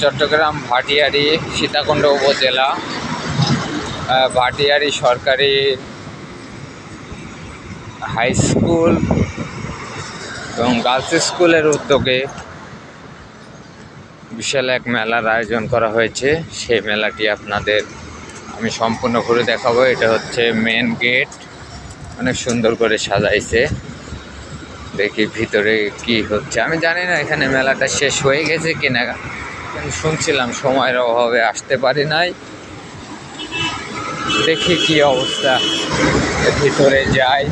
চট্টগ্রাম ভাটিয়ারি সীতাকুণ্ড উপজেলা ভাটিয়ারি সরকারি high school এবং গার্লস স্কুলের উদ্যোগে বিশাল এক মেলার আয়োজন করা হয়েছে। সেই মেলাটি আপনাদের আমি সম্পূর্ণ ঘুরে দেখাবো। এটা হচ্ছে মেন গেট অনেক সুন্দর করে সাজাইছে। দেখি ভিতরে কি হচ্ছে। আমি জানি না এখানে মেলাটা শেষ হয়ে গেছে কিনা। শুনছিলাম সময়ের অভাবে আসতে পারি নাই। দেখি কি অবস্থা। ভিতরে যাই,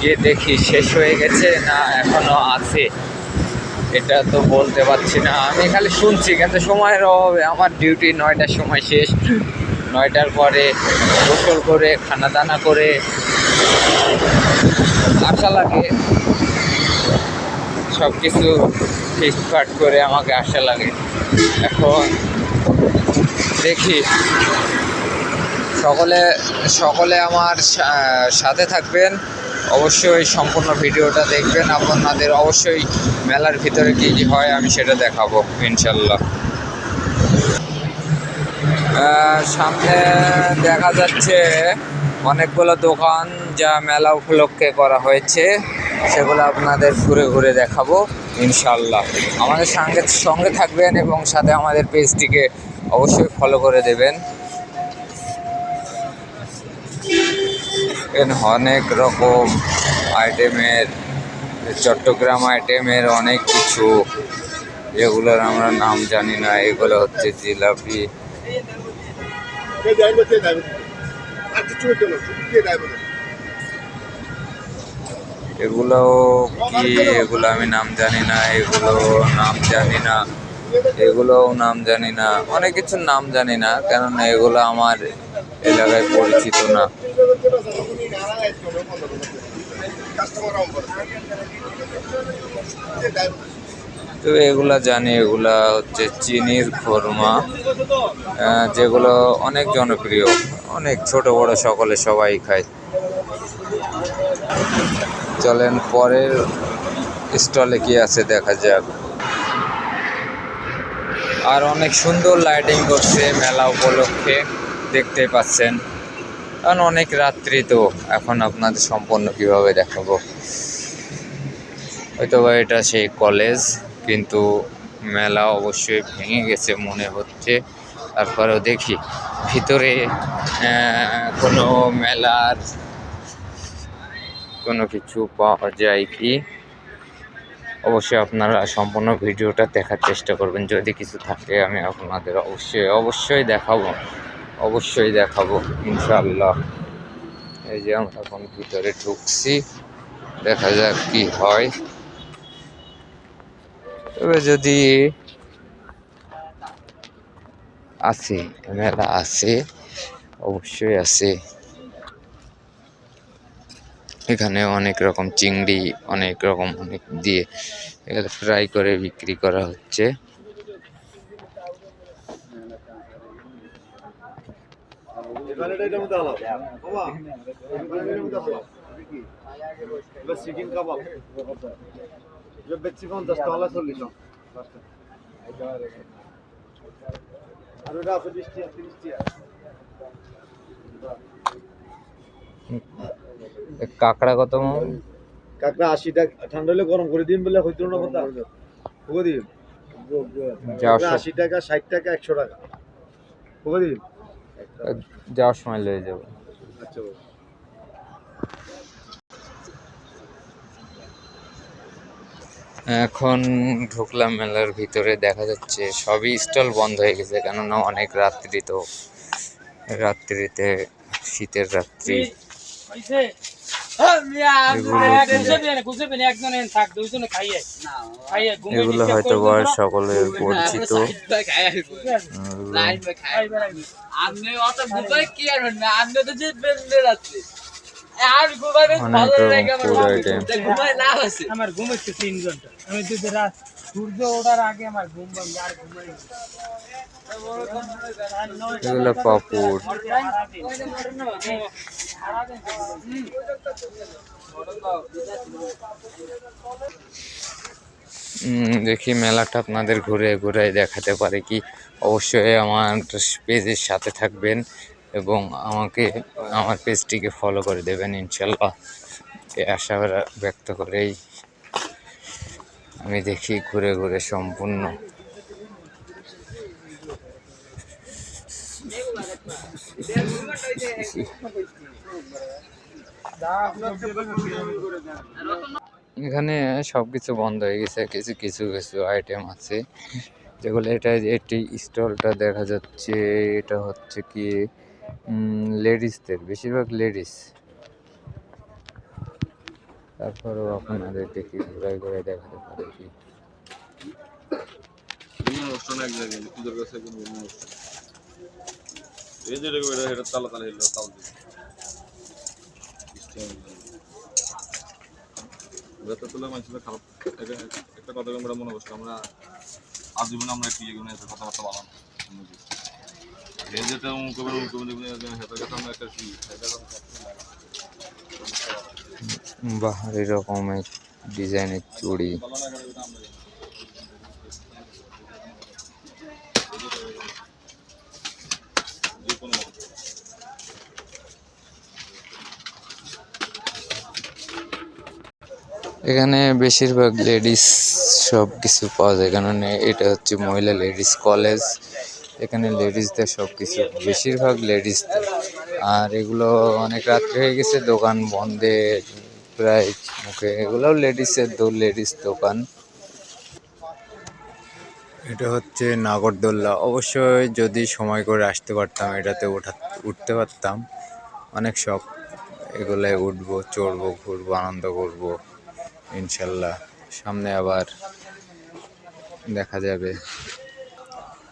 গিয়ে দেখি শেষ হয়ে গেছে না এখনও আছে। এটা তো বলতে পারছি না। আমি খালি শুনছি, কিন্তু সময়ের অভাবে আমার ডিউটি নয়টার সময় শেষ। নয়টার পরে গোসল করে খানা দানা করে, আশা লাগে। সব কিছু ফিটফাট করে আমাকে আশা লাগে। এখন দেখি। সকলে সকলে আমার সাথে থাকবেন। অবশ্যই সম্পূর্ণ ভিডিওটা দেখবেন। আপনাদের অবশ্যই মেলার ভিতরে কী কী হয় আমি সেটা দেখাবো, ইনশাল্লাহ। সামনে দেখা যাচ্ছে অনেকগুলো দোকান যা মেলা উপলক্ষে করা হয়েছে। সেগুলো আপনাদের ঘুরে ঘুরে দেখাবো। ইনশাল্লাহ আমাদের সঙ্গে সঙ্গে থাকবেন এবং সাথে আমাদের পেজটিকে অবশ্যই ফলো করে দেবেন। অনেক রকম আইটেমের চট্টগ্রাম আইটেমের অনেক কিছু। যেগুলোর আমরা নাম জানি না, এগুলো হচ্ছে জিলাপি। আর কিছু এগুলো কি? এগুলো আমি নাম জানি না এগুলো নাম জানি না, এগুলোও নাম জানি না, অনেক কিছুর নাম জানি না, কেননা এগুলো আমার এলাকায় পরিচিত না। কাস্টমার আম করে কে যাইবে তো এগুলা জানি, এগুলা হচ্ছে চিনির খোরমা যেগুলো অনেক জনপ্রিয়, অনেক ছোট বড় সকলে সবাই খায়। চলেন, পরের স্টলে কি আছে দেখা যাক। আর অনেক সুন্দর লাইটিং করছে মেলা উপলক্ষে দেখতে পাচ্ছেন। কারণ অনেক রাত্রি তো, এখন আপনাদের সম্পূর্ণ কীভাবে দেখাবো। হয়তো বা এটা সেই কলেজ কিন্তু মেলা অবশ্যই ভেঙে গেছে মনে হচ্ছে। তারপরেও দেখি, ভিতরে কোনো মেলার কোনো কিছু পাওয়া যায় কি, অবশ্যই আপনারা সম্পূর্ণ ভিডিওটা দেখার চেষ্টা করবেন। যদি কিছু থাকে, আমি আপনাদের অবশ্যই অবশ্যই দেখাবো। অবশ্যই দেখাবো ইনশাল্লাহ এই যে আমরা এখন ভিতরে ঢুকছি, দেখা যাক কি হয়। তবে যদি আছে, মেলা আছে, অবশ্যই আছে। এখানে অনেক রকম চিংড়ি, অনেক রকম অনেক দিয়ে এগুলো ফ্রাই করে বিক্রি করা হচ্ছে। এখানে এখানে কাঁকড়া কত? কাকড়া আশি টাকা ঠান্ডা হলে গরম করে দিন বলে হইতো না কথা ভুগো দিন। আশি টাকা ষাট টাকা একশো টাকা। ভুগো দিন। যাওয়ার সময় লয়ে যাব। আচ্ছা এখন ঢুকলাম মেলার ভিতরে দেখা যাচ্ছে সবই স্টল বন্ধ হয়ে গেছে কেননা অনেক রাত্রি তো। রাত্রিতে শীতের রাত্রি। এগুলো হয়তো সকলে পরিচিত ঠিক আছে? এগুলো খাইবে না। আপনি অত বুঝাই কি আর না আপনি তো যে বেন্ডে রাত্রি আর ঘুমাবে অনেক ভালো রকম লাগে আমার food ঘুমায় না আছে। আমার ঘুম হচ্ছে তিন ঘণ্টা। আমি যদি রাত সূর্য ওঠার আগে আমার ঘুম আর ঘুমাই দেখি মেলাটা আপনাদের ঘুরে ঘুরে দেখাতে পারে কি। অবশ্যই আমার পেজের সাথে থাকবেন এবং আমাকে, আমার পেজটিকে ফলো করে দেবেন ইনশাল্লাহ। আশা ব্যক্ত করেই। আমি দেখি ঘুরে ঘুরে সম্পূর্ণ। এখানে সব কিছু বন্ধ হয়ে গেছে, কিছু কিছু কিছু আইটেম আছে। যেগুলো এটা এটি স্টলটা দেখা যাচ্ছে, এটা হচ্ছে কি লেডিসদের বেশিরভাগ লেডিস তারপরেও আপনাদের দেখি ঘুরাই ঘুরাই দেখাতে পারে কি অনুষ্ঠান এক জায়গায় পুজোর কাছে অনুষ্ঠান তালা মানুষের খারাপ একটা- আমরা মনে আমরা আজীবন আমরা এগুলো কথাবার্তা হেতার আমরা একটা বাহারি রকমের ডিজাইনের চুড়ি। এখানে বেশিরভাগ লেডিস সব কিছু পাওয়া যায়। কারণ এটা হচ্ছে মহিলা লেডিস কলেজ। এখানে লেডিসদের সব কিছু, বেশিরভাগ লেডিসদের। আর এগুলো অনেক রাত্রে হয়ে গেছে, দোকান বন্ধে। প্রায় মুখে এগুলোও লেডিসের দো লেডিস দোকান। এটা হচ্ছে নাগরদোল্লা। অবশ্যই যদি সময় করে আসতে পারতাম, এটাতে ওঠা উঠতে পারতাম। অনেক শখ। এগুলোয় উঠবো, চড়বো, ঘুরবো, আনন্দ করব, ইনশাল্লাহ। সামনে আবার দেখা যাবে।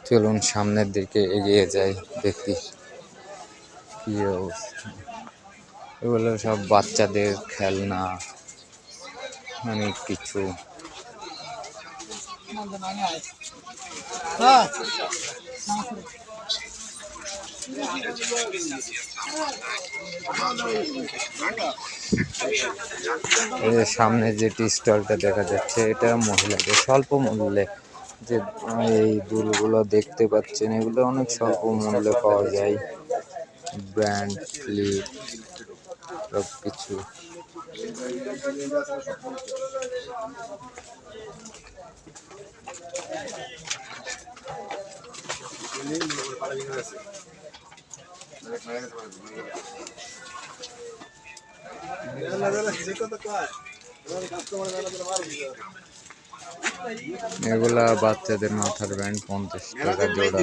চলুন সামনের দিকে এগিয়ে যাই, দেখি কি অবস্থা। এগুলো সব বাচ্চাদের খেলনা, অনেক কিছু। সামনে যে টি স্টলটা দেখা যাচ্ছে, এটা মহিলাদের স্বল্প মূল্যে। যে, এই দুলগুলো দেখতে পাচ্ছেন, এগুলো অনেক স্বল্প মূল্যে পাওয়া যায়। Brand flip. সব কিছু এগুলা বাচ্চাদের মাথার ব্যান্ড পঞ্চাশ টাকা জোড়া।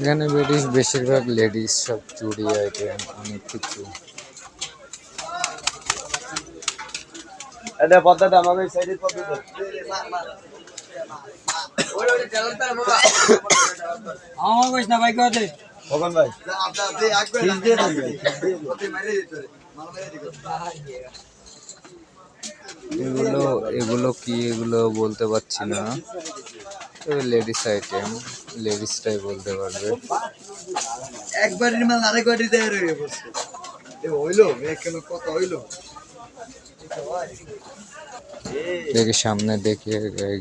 এখানে লেডিস বেশিরভাগ লেডিস সব চুড়ি আইটেম অনেক কিছু। এটা পদ্মাটা পদ্মাটা। আমার কইস না ভাই কত ভগবান ভাই। এগুলো এগুলো কি এগুলো বলতে পারছি না। লেডিস আইটেম লেডিসটাই বলতে পারবে। একবারের মাল আরেকবারই দেয় রয়ে বসে হইল কেন কথা হইল? দেখি সামনে দেখি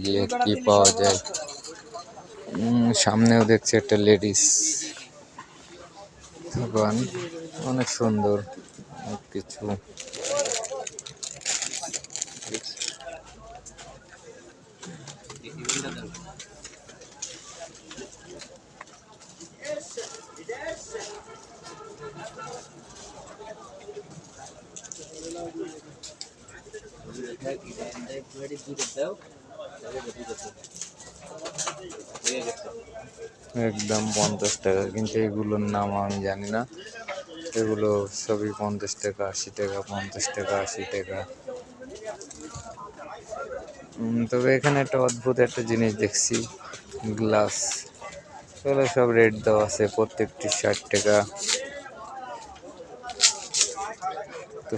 গিয়ে কি পাওয়া যায়। সামনেও দেখছি একটা লেডিস ভগবান অনেক সুন্দর কিছু একদম পঞ্চাশ টাকা, কিন্তু এগুলোর নাম আমি জানি না। এগুলো সবই পঞ্চাশ টাকা, আশি টাকা, পঞ্চাশ টাকা, আশি টাকা। তবে এখানে একটা অদ্ভুত একটা জিনিস দেখছি, গ্লাস। এগুলো সব রেট দেওয়া আছে, প্রত্যেকটি ষাট টাকা। তো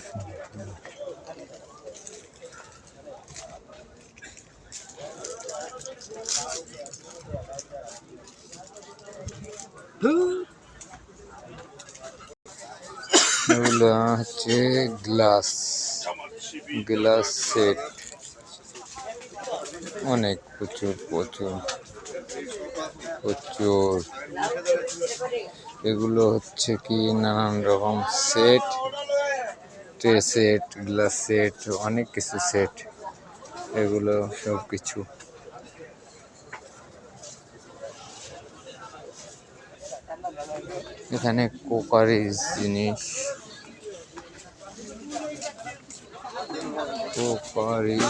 এগুলো হচ্ছে গ্লাস গ্লাস সেট। অনেক প্রচুর প্রচুর প্রচুর। এগুলো হচ্ছে কি নানান রকম set, tray set, glass set, অনেক কিছু সেট। এগুলো সব কিছু এখানে কোকারিজ জিনিস। কোকারিজ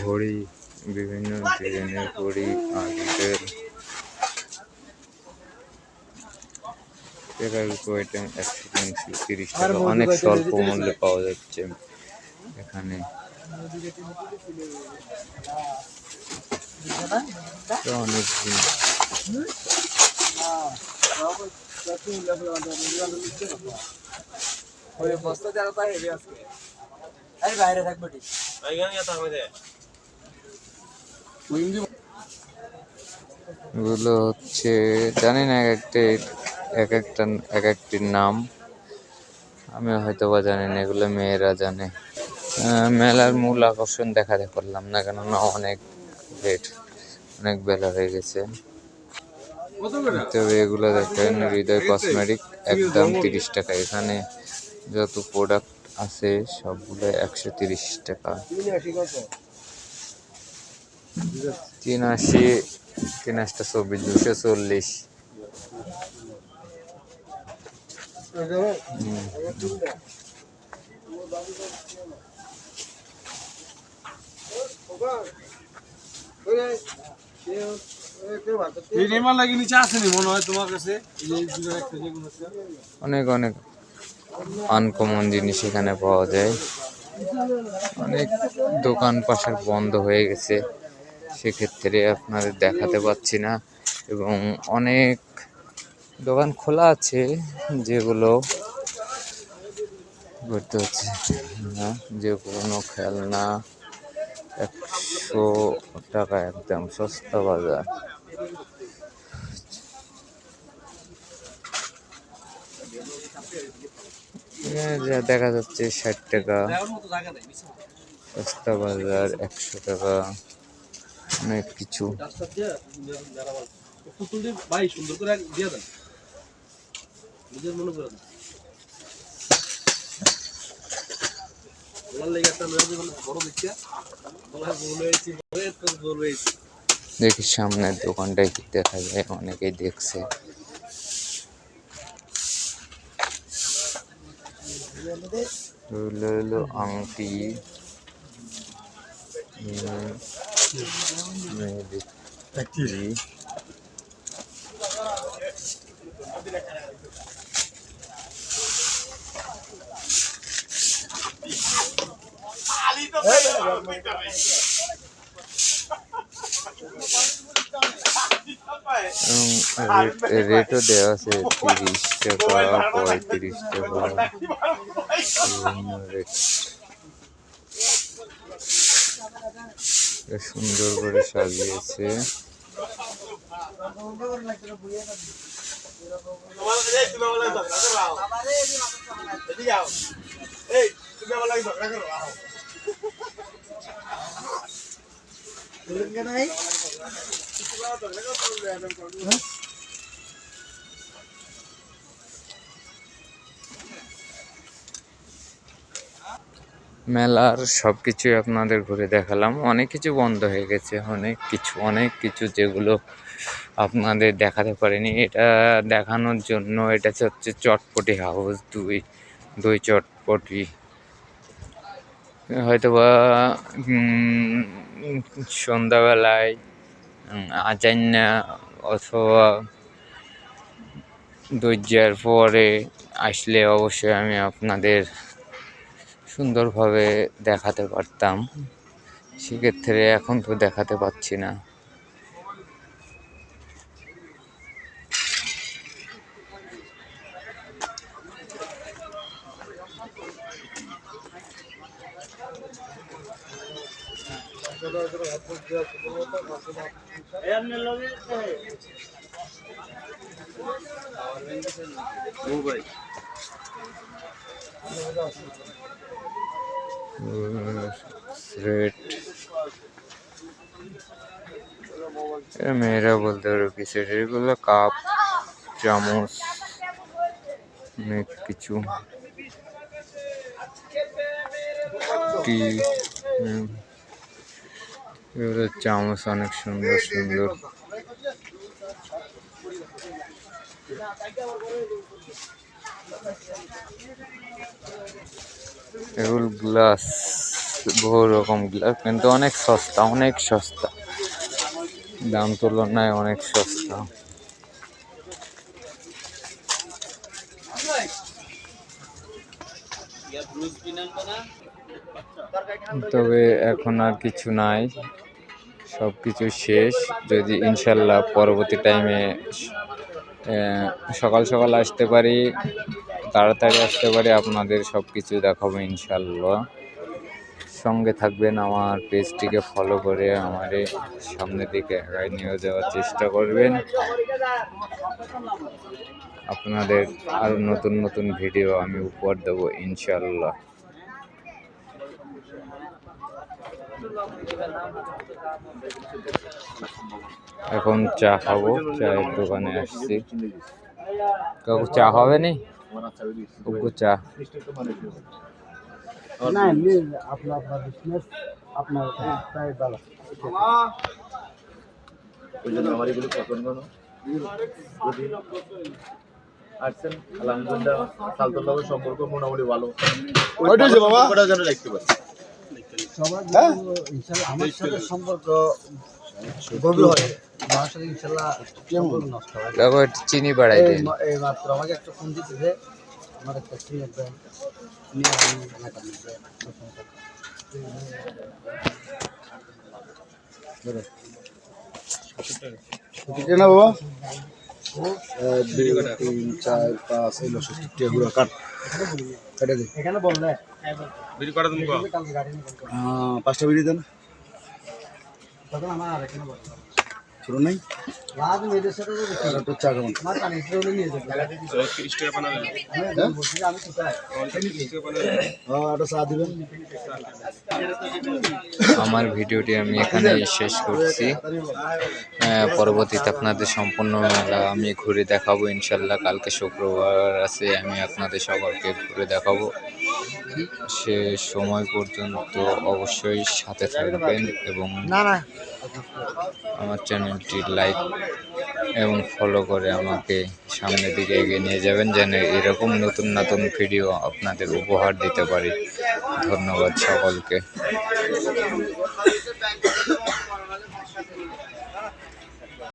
ঘড়ি, বিভিন্ন ডিজাইনের ঘড়ি আইটেম একশো তিনশো, তিরিশ টাকা। অনেক স্বল্প মূল্যে পাওয়া যাচ্ছে। এখানে অনেক বাইরে থাকব ঠিক। এগুলো হচ্ছে জানি না এক একটা এক একটা এক একটির নাম। আমি হয়তো বা জানি না এগুলো মেয়েরা জানে। আহ, মেলার মূল আকর্ষণ দেখাতে পারলাম না কেননা অনেক। রেট অনেক বেলা হয়ে গেছে। তবে এগুলো দেখেন হৃদয় কসমেটিক একদম তিরিশ টাকা। এখানে যত প্রোডাক্ট আছে সবগুলো একশো তিরিশ টাকা। তিন আশি তিন আশটা চব্বিশ দুশো চল্লিশ। হুম। অনেক অনেক আনকমন জিনিস এখানে পাওয়া যায়। অনেক দোকান পাশার বন্ধ হয়ে গেছে, সেক্ষেত্রে আপনাদের দেখাতে পাচ্ছি না। এবং অনেক দোকান খোলা আছে, যেগুলো করতে হচ্ছে। যে কোনো খেলনা একশো টাকা একদম সস্তা বাজার। দেখা যাচ্ছে ষাট টাকা। সস্তা বাজার একশো টাকা। অনেক কিছু। ভাই, সুন্দর করে দিয়ে দেন। নিজের মনে করে দেন তোমার লেগে একটা লয়ে যাবেন বড় দেখিয়া তোমার বল হয়েছি বলে তোর বল হয়েছি দেখি সামনের দোকানটায় কি দেখা যায় অনেকেই দেখছে। হলো আংটি। উম, মেহেদি এবং রেট- রেটও দেওয়া আছে তিরিশ টাকা পঁয়ত্রিশ টাকা সুন্দর করে সাজিয়েছে মেলার সব কিছুই আপনাদের ঘুরে দেখালাম। অনেক কিছু বন্ধ হয়ে গেছে, অনেক কিছু অনেক কিছু যেগুলো আপনাদের দেখাতে পারিনি। এটা দেখানোর জন্য এটা হচ্ছে চটপটি হাউস দুই দুই চটপটি হয়তো বা সন্ধ্যাবেলায় আজাইনা অথবা দরজার পরে আসলে অবশ্যই আমি আপনাদের সুন্দরভাবে দেখাতে পারতাম। সেক্ষেত্রে এখন তো দেখাতে পারছি না। মেয়েরা বলতে পারো কি সেট এগুলো কাপ চামচ অনেক কিছু টি হুম। এগুলো চামচ অনেক সুন্দর সুন্দর। এগুলো গ্লাস, বহু রকম গ্লাস, কিন্তু অনেক সস্তা অনেক সস্তা। দাম তুলনায় অনেক সস্তা। তবে এখন আর কিছু নাই। সব কিছু শেষ। যদি ইনশাল্লাহ পরবর্তী টাইমে সকাল সকাল আসতে পারি, তাড়াতাড়ি আসতে পারি, আপনাদের সব কিছু দেখাবো ইনশাল্লাহ। সঙ্গে থাকবেন আমার পেজটিকে ফলো করে আমার সামনের দিকে এগায় নিয়ে যাওয়ার চেষ্টা করবেন। আপনাদের আরও নতুন নতুন ভিডিও আমি উপহার দেবো ইনশাল্লাহ। এখন চা খাব চায়ের দোকানে আসছি। কাকু চা হবে নি? ওগো চা। না আপনার আপনার বিজনেস আপনার প্রায় ভালো। ওই জন্য আমার এগুলো পছন্দ না। আসছেন আলহামদুলিল্লাহ সালতুল্লাহ সম্পর্ক মোটামুটি ভালো। ওইটা যে বাবা? ওটা যেন দেখতে পারি সবার জন্য ইনশাল্লাহ আমার সাথে সম্পর্ক গভীর হয়? আমার সাথে ইনশাল্লাহ নষ্ট হয় না। চিনি বাড়াই দিন। এই মাত্র আমাকে একটা ফোন দিতেছে। আমার একটা সিমের ব্যাংক নিয়ে আমি এলাকার না বাবা তিন চার পাঁচ এগুলো কাট। কেটে দে। এখানে বললে বিড়ি তুমি পাঁচটা বেরিয়ে দেন তখন আমার আর এখানে শুরু নাই? আমার হ্যাঁ ভিডিওটি আমি এখানে শেষ করছি। হ্যাঁ, পরবর্তীতে আপনাদের সম্পূর্ণ মেলা আমি ঘুরে দেখাবো ইনশাল্লাহ। কালকে শুক্রবার আছে আমি আপনাদের সকলকে ঘুরে দেখাবো। সে সময় পর্যন্ত অবশ্যই সাথে থাকবেন এবং আমার চ্যানেলটি লাইক এবং ফলো করে আমাকে সামনের দিকে এগিয়ে নিয়ে যাবেন যেন এরকম নতুন নতুন ভিডিও আপনাদের উপহার দিতে পারি। ধন্যবাদ সকলকে।